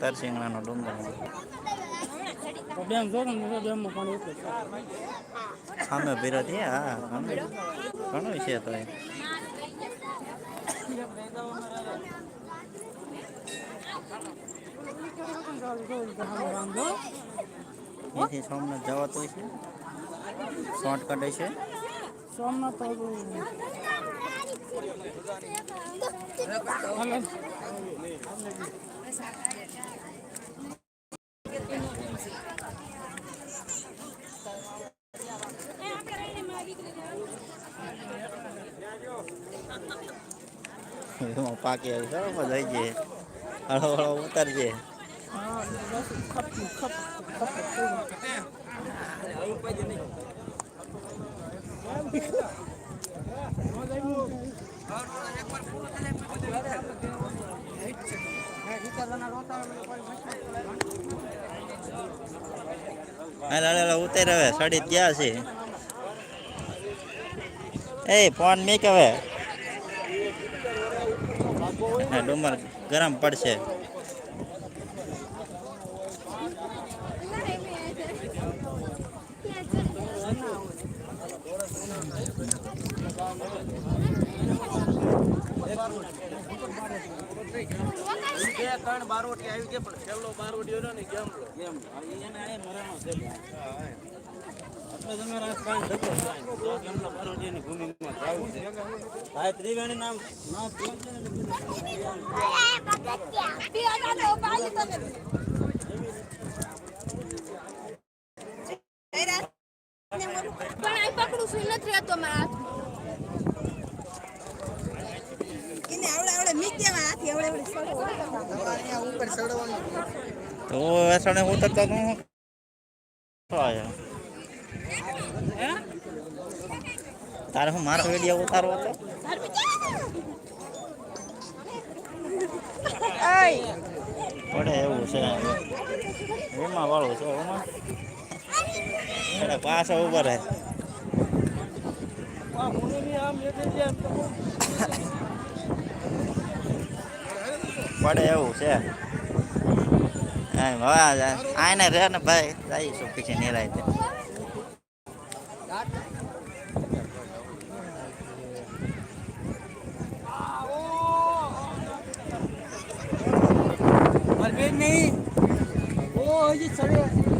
તરસિંગણાનો ડુંગર ડેમ જો ને ડેમમાં પાણી છે. સામે વિરોધ છે હા સામે. ઘણું છે તો એ. અહીંથી સોમનાથ જવાતું છે. શોર્ટકટ છે. સોમનાથ. એમાં પાકી આવી બરાબર થઈ જાય હળો હળો ઉતરજે ખપ ખપ ખપ ઉતર હવે. સડી ગયા છે. એ ફોન મેક હવે. ડુમર ગરમ પડશે. ત્રણ બારવટી આવી ગયા પણ છેલ્લો બારવટી રહ્યો ને કેમ ત્રિવેણી નામ પણ આ પકડું છું, નથી રહેતો મારા એને તો વેસણે ઉતરતો તો હું. તારે હું મારો વીડિયો ઉતારવો હતો પડે એવું છે એમાં વાળું છે એમાં એટલે પાછો ઊભો રહે પડે એવું છે. હવે આને રે ને ભાઈ, જઈશું પછી નિરાય નહીં. ઓ, હજી ચડે